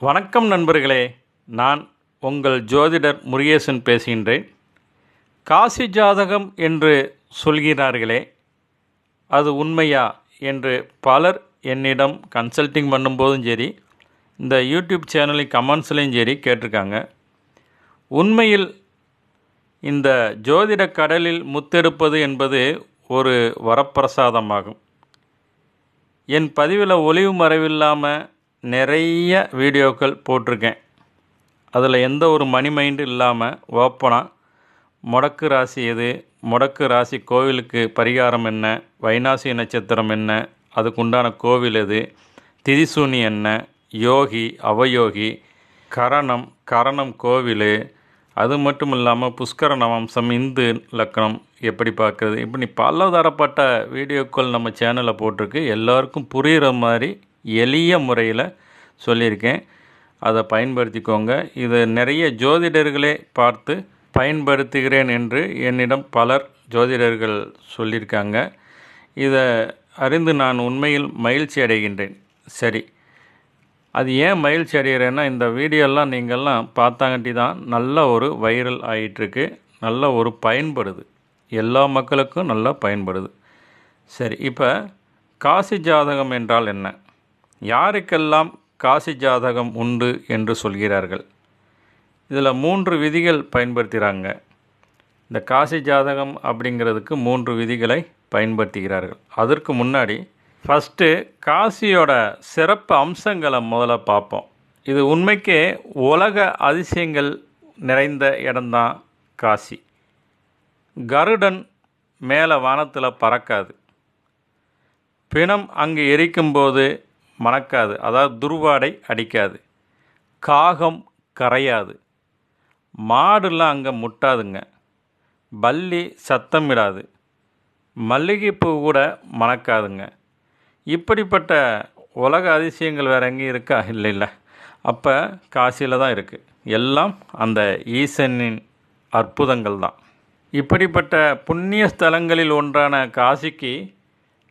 வணக்கம் நண்பர்களே நான் உங்கள் ஜோதிடர் முருகேசன் பேசுகின்றேன். காசி ஜாதகம் என்று சொல்கிறார்களே அது உண்மையா என்று பலர் என்னிடம் கன்சல்டிங் பண்ணும்போதும் சரி இந்த யூடியூப் சேனலின் கமெண்ட்ஸ்லையும் சரி கேட்டிருக்காங்க. உண்மையில் இந்த ஜோதிட கடலில் முத்தெடுப்பது என்பது ஒரு வரப்பிரசாதமாகும். என் பதிவில் ஒளிவு மறைவில்லாமல் நிறைய வீடியோக்கள் போட்டிருக்கேன். அதில் எந்த ஒரு மணி மைண்டு இல்லாமல் ஓப்பனாக முடக்கு ராசி எது? முடக்கு ராசி கோவிலுக்கு பரிகாரம் என்ன? வைனாசி நட்சத்திரம் என்ன? அதுக்குண்டான கோவில் எது? திரிசூனி என்ன? யோகி அவயோகி கரணம் கரணம் கோவில் அது மட்டும் இல்லாமல் புஷ்கர நவம்சம் இந்து லக்கணம் எப்படி பார்க்குறது? இப்படி பல தரப்பட்ட வீடியோக்கள் நம்ம சேனலில் போட்டிருக்கு. எல்லாருக்கும் புரிகிற மாதிரி எளிய முறையில் சொல்லியிருக்கேன். அதை பயன்படுத்திக்கோங்க. இது நிறைய ஜோதிடர்களே பார்த்து பயன்படுத்துகிறேன் என்று என்னிடம் பலர் ஜோதிடர்கள் சொல்லியிருக்காங்க. இதை அறிந்து நான் உண்மையில் மகிழ்ச்சி அடைகின்றேன். சரி. அது ஏன் மகிழ்ச்சி அடைகிறேன்னா இந்த வீடியோலாம் நீங்கள்லாம் பார்த்தாங்கட்டி தான் நல்ல ஒரு வைரல் ஆகிட்டுருக்கு நல்ல ஒரு பயன்படுது. எல்லா மக்களுக்கும் நல்லா பயன்படுது. சரி இப்போ காசி ஜாதகம் என்றால் என்ன? யாருக்கெல்லாம் காசி ஜாதகம் உண்டு என்று சொல்கிறார்கள்? இதில் மூன்று விதிகள் பயன்படுத்துகிறாங்க. இந்த காசி ஜாதகம் அப்படிங்கிறதுக்கு மூன்று விதிகளை பயன்படுத்துகிறார்கள். அதற்கு முன்னாடி ஃபஸ்ட்டு காசியோட சிறப்பு அம்சங்களை முதல்ல பார்ப்போம். இது உண்மைக்கே உலக அதிசயங்கள் நிறைந்த இடம்தான் காசி. கருடன் மேலே வானத்தில் பறக்காது. பிணம் அங்கே எரிக்கும்போது மணக்காது. அதாவது துருவாடை அடிக்காது. காகம் கரையாது. மாடுலாம் அங்கே முட்டாதுங்க. பல்லி சத்தமிடாது. மல்லிகைப்பூ கூட மணக்காதுங்க. இப்படிப்பட்ட உலக அதிசயங்கள் வேறு எங்கேயும் இருக்கா? இல்லை இல்லை அப்போ காசியில் தான் இருக்குது எல்லாம் அந்த ஈசனின் அற்புதங்கள் தான். இப்படிப்பட்ட புண்ணிய ஸ்தலங்களில் ஒன்றான காசிக்கு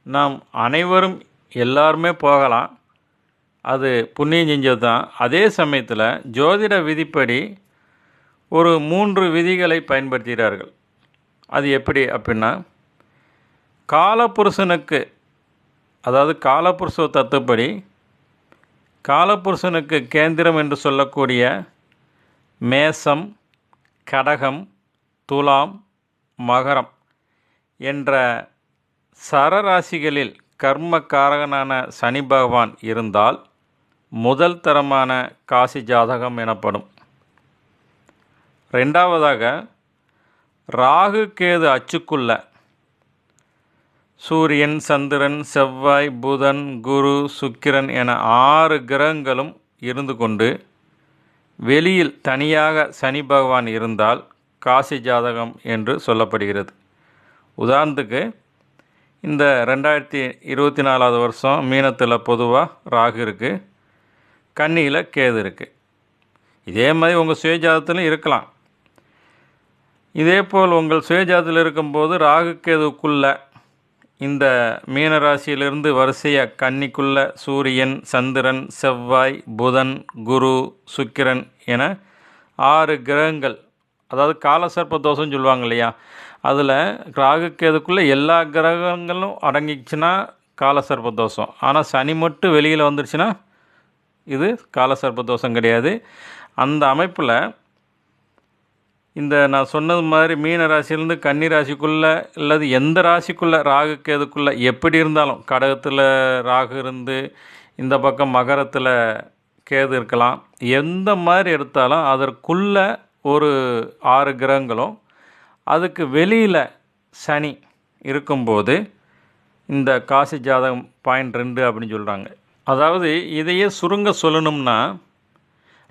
நாம் அனைவரும் எல்லாருமே போகலாம். அது புண்ணியம் செஞ்சது தான் அதே சமயத்தில் ஜோதிட விதிப்படி ஒரு மூன்று விதிகளை பயன்படுத்துகிறார்கள். அது எப்படி அப்படின்னா காலபுருஷனுக்கு அதாவது காலபுருஷ தத்துப்படி காலபுருஷனுக்கு கேந்திரம் என்று சொல்லக்கூடிய மேசம் கடகம் துலாம் மகரம் என்ற சரராசிகளில் கர்மக்காரகனான சனி பகவான் இருந்தால் முதல் தரமான காசி ஜாதகம் எனப்படும். ரெண்டாவதாக ராகு கேது அச்சுக்குள்ள. சூரியன் சந்திரன் செவ்வாய் புதன் குரு சுக்கிரன் என ஆறு கிரகங்களும் இருந்து கொண்டு வெளியில் தனியாக சனி பகவான் இருந்தால் காசி ஜாதகம் என்று சொல்லப்படுகிறது. உதாரணத்துக்கு இந்த ரெண்டாயிரத்தி இருபத்தி நாலாவது வருஷம் மீனத்தில் பொதுவாக ராகு இருக்குது கன்னியில் கேது இருக்குது இதே மாதிரி உங்கள் சுயஜாதத்திலும் இருக்கலாம். இதே போல் உங்கள் சுயஜாதத்தில் இருக்கும்போது ராகு கேதுக்குள்ள இந்த மீன ராசியிலிருந்து வரிசையாக கன்னிக்குள்ள சூரியன் சந்திரன் செவ்வாய் புதன் குரு சுக்கிரன் என ஆறு கிரகங்கள் அதாவது காலசர்ப்ப தோஷம் சொல்லுவாங்க இல்லையா அதில் ராகு கேதுக்குள்ளே எல்லா கிரகங்களும் அடங்கிச்சுன்னா காலசர்ப்ப தோஷம். ஆனால் சனி மட்டும் வெளியில் வந்துருச்சுன்னா இது காலசர்ப்ப தோஷம் கிடையாது. அந்த அமைப்பில் இந்த நான் சொன்னது மாதிரி மீன ராசியிலேருந்து கன்னி ராசிக்குள்ளே அல்லது எந்த ராசிக்குள்ளே ராகு கேதுக்குள்ளே எப்படி இருந்தாலும் கடகத்தில் ராகு இருந்து இந்த பக்கம் மகரத்தில் கேது இருக்கலாம். எந்த மாதிரி எடுத்தாலும் அதற்குள்ளே ஒரு ஆறு கிரகங்களும் அதுக்கு வெளியில் சனி இருக்கும்போது இந்த காசி ஜாதகம் பாயிண்ட் ரெண்டு அப்படின்னு சொல்கிறாங்க அதாவது இதையே சுருங்க சொல்லணும்னா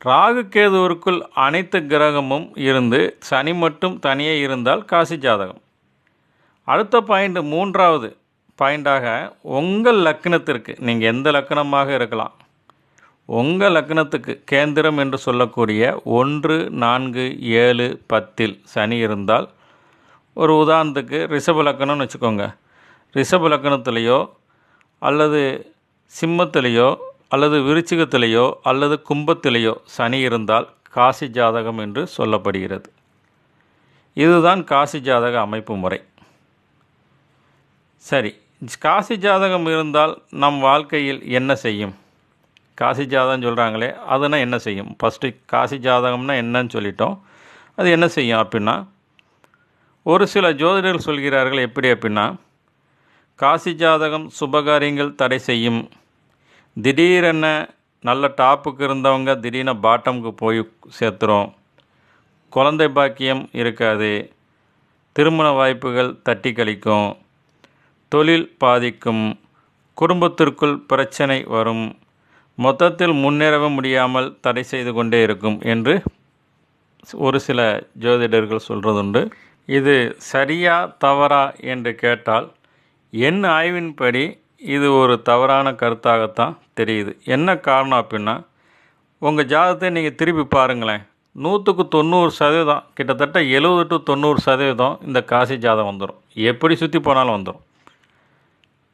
ராகு கேதுவிற்குள் அனைத்து கிரகமும் இருந்து சனி மட்டும் தனியே இருந்தால் காசி ஜாதகம். அடுத்த பாயிண்ட் மூன்றாவது பாயிண்டாக உங்கள் லக்னத்திற்கு நீங்கள் எந்த லக்கணமாக இருக்கலாம் உங்கள் லக்னத்துக்கு கேந்திரம் என்று சொல்லக்கூடிய ஒன்று நான்கு ஏழு பத்தில் சனி இருந்தால் ஒரு உதாரணத்துக்கு ரிஷப லக்கணம்னு வச்சுக்கோங்க. ரிஷப லக்கணத்துலேயோ அல்லது சிம்மத்திலேயோ அல்லது விருச்சிகத்திலேயோ அல்லது கும்பத்திலேயோ சனி இருந்தால் காசி ஜாதகம் என்று சொல்லப்படுகிறது. இதுதான் காசி ஜாதக அமைப்பு முறை. சரி காசி ஜாதகம் இருந்தால் நம் வாழ்க்கையில் என்ன செய்யும்? காசி ஜாதகம் சொல்கிறாங்களே அதுனா என்ன செய்யும்? ஃபஸ்ட்டு காசி ஜாதகம்னா என்னன்னு சொல்லிட்டோம். அது என்ன செய்யும் அப்படின்னா ஒரு சில ஜோதிடர்கள் சொல்கிறார்கள் எப்படி அப்படின்னா காசி ஜாதகம் சுபகாரியங்கள் தடை செய்யும். திடீரென நல்ல டாப்புக்கு இருந்தவங்க திடீர்னு பாட்டமுக்கு போய் சேர்த்துறோம் குழந்தை பாக்கியம் இருக்காது. திருமண வாய்ப்புகள் தட்டி கழிக்கும். தொழில் பாதிக்கும். குடும்பத்திற்குள் பிரச்சனை வரும். மொத்தத்தில் முன்னேறவ முடியாமல் தடை செய்து கொண்டே இருக்கும் என்று ஒரு சில ஜோதிடர்கள் சொல்கிறதுண்டு இது சரியா தவறா என்று கேட்டால் என் ஆய்வின்படி இது ஒரு தவறான கருத்தாகத்தான் தெரியுது. என்ன காரணம் அப்படின்னா உங்கள் ஜாதகத்தை நீங்கள் திருப்பி பாருங்களேன். நூற்றுக்கு தொண்ணூறு சதவீதம் கிட்டத்தட்ட எழுபது டு தொண்ணூறு சதவீதம் இந்த காசி ஜாதகம் வந்துடும் எப்படி சுற்றி போனாலும் வந்துடும்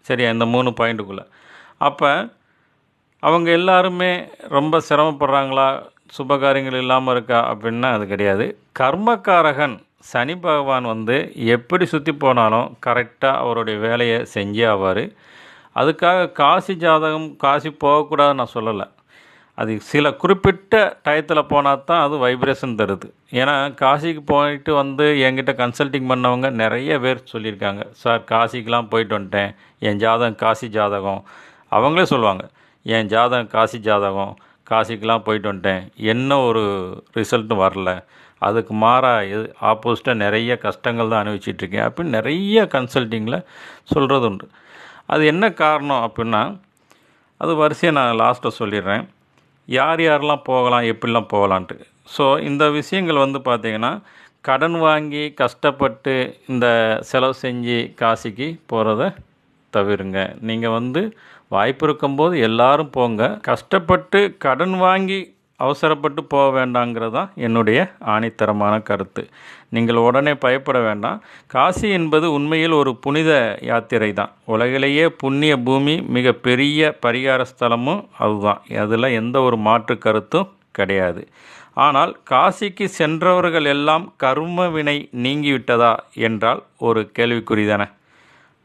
சரியா இந்த மூணு பாயிண்ட்டுக்குள்ளே. அப்போ அவங்க எல்லாருமே ரொம்ப சிரமப்படுறாங்களா? சுபகாரியங்கள் இல்லாமல் இருக்கா? அப்படின்னா அது கிடையாது. கர்மக்காரகன் சனி பகவான் வந்து எப்படி சுற்றி போனாலும் கரெக்டாக அவருடைய வேலையை செஞ்சே ஆவார். அதுக்காக காசி ஜாதகம் காசி போகக்கூடாதுன்னு நான் சொல்லலை. அது சில குறிப்பிட்ட டயத்தில் போனால் தான் அது வைப்ரேஷன் தருது. ஏன்னா காசிக்கு போயிட்டு வந்து என்கிட்ட கன்சல்டிங் பண்ணவங்க நிறைய பேர் சொல்லியிருக்காங்க. சார் காசிக்கெலாம் போயிட்டு வந்துட்டேன். என் ஜாதகம் காசி ஜாதகம். அவங்களே சொல்லுவாங்க. என் ஜாதகம் காசி ஜாதகம். காசிக்கெலாம் போயிட்டு வந்துட்டேன். என்ன ஒரு ரிசல்ட்டும் வரல. அதுக்கு மாறாக எது ஆப்போசிட்டாக நிறைய கஷ்டங்கள் தான் அனுபவிச்சிட்ருக்கேன். அப்படின்னு நிறைய கன்சல்ட்டிங்கில் சொல்கிறது உண்டு. அது என்ன காரணம் அப்படின்னா அது வரிசையை நான் லாஸ்ட்டை சொல்லிடுறேன். யார் யாரெல்லாம் போகலாம் எப்படிலாம் போகலான்ட்டு. ஸோ இந்த விஷயங்கள் வந்து பார்த்திங்கன்னா கடன் வாங்கி கஷ்டப்பட்டு இந்த செலவு செஞ்சு காசிக்கு போகிறத தவிருங்க. நீங்கள் வந்து வாய்ப்பு இருக்கும்போது எல்லாரும் போங்க. கஷ்டப்பட்டு கடன் வாங்கி அவசரப்பட்டு போக வேண்டாங்கிறது தான் என்னுடைய ஆணித்தரமான கருத்து. நீங்கள் உடனே பயப்பட வேண்டாம். காசி என்பது உண்மையில் ஒரு புனித யாத்திரை தான் உலகிலேயே புண்ணிய பூமி மிக பெரிய பரிகார ஸ்தலமும் அதுதான். அதில் எந்த ஒரு மாற்று கருத்தும் கிடையாது. ஆனால் காசிக்கு சென்றவர்கள் எல்லாம் கர்ம வினை நீங்கிவிட்டதா என்றால் ஒரு கேள்விக்குறி தானே.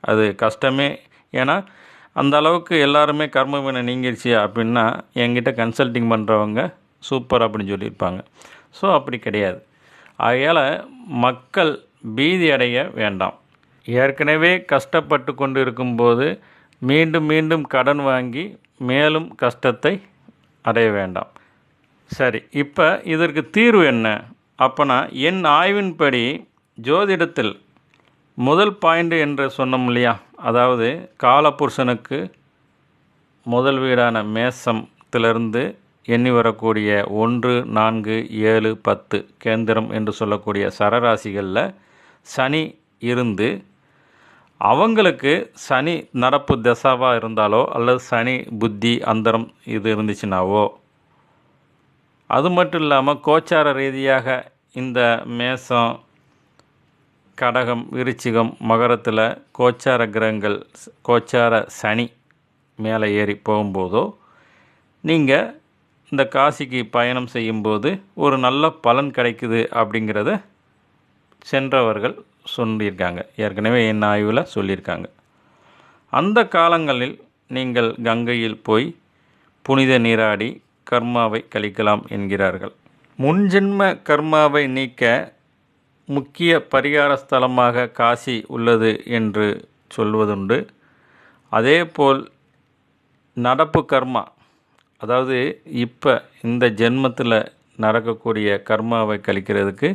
அது கஷ்டமே. ஏன்னா அந்த அளவுக்கு எல்லாருமே கர்ம வினை நீங்கிருச்சு அப்படின்னா என்கிட்ட கன்சல்டிங் பண்ணுறவங்க சூப்பர் அப்படின்னு சொல்லியிருப்பாங்க. ஸோ அப்படி கிடையாது. ஆகையால் மக்கள் பீதி அடைய வேண்டாம். ஏற்கனவே கஷ்டப்பட்டு கொண்டு இருக்கும்போது மீண்டும் மீண்டும் கடன் வாங்கி மேலும் கஷ்டத்தை அடைய வேண்டாம். சரி இப்போ இதற்கு தீர்வு என்ன? அப்போனா என் ஆய்வின்படி ஜோதிடத்தில் முதல் பாயிண்ட் என்று சொன்னோம் இல்லையா? அதாவது காலபுருஷனுக்கு முதல் வீடான மேசத்திலிருந்து எண்ணி வரக்கூடிய ஒன்று நான்கு ஏழு பத்து கேந்திரம் என்று சொல்லக்கூடிய சரராசிகளில் சனி இருந்து அவங்களுக்கு சனி நடப்பு தசாவாக இருந்தாலோ அல்லது சனி புத்தி அந்தரம் இது இருந்துச்சுனாவோ அது மட்டும் இல்லாமல் கோச்சார ரீதியாக இந்த மேசம் கடகம் விருச்சிகம் மகரத்தில் கோச்சார கிரகங்கள் கோச்சார சனி மேலே ஏறி போகும்போதோ நீங்கள் இந்த காசிக்கு பயணம் செய்யும்போது ஒரு நல்ல பலன் கிடைக்குது அப்படிங்கிறத சென்றவர்கள் சொல்லியிருக்காங்க. ஏற்கனவே என் ஆய்வில் சொல்லியிருக்காங்க. அந்த காலங்களில் நீங்கள் கங்கையில் போய் புனித நீராடி கர்மாவை கழிக்கலாம் என்கிறார்கள். முன்ஜென்ம கர்மாவை நீக்க முக்கிய பரிகார ஸ்தலமாக காசி உள்ளது என்று சொல்வதுண்டு. அதேபோல் நடப்பு கர்மா அதாவது இப்போ இந்த ஜென்மத்தில் நடக்கக்கூடிய கர்மாவை கழிக்கிறதுக்கு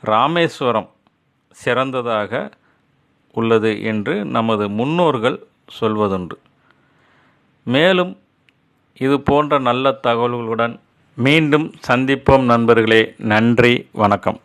ராமேஸ்வரம் சிறந்ததாக உள்ளது என்று நமது முன்னோர்கள் சொல்வதுண்டு. மேலும் இது போன்ற நல்ல தகவல்களுடன் மீண்டும் சந்திப்போம் நண்பர்களே. நன்றி வணக்கம்.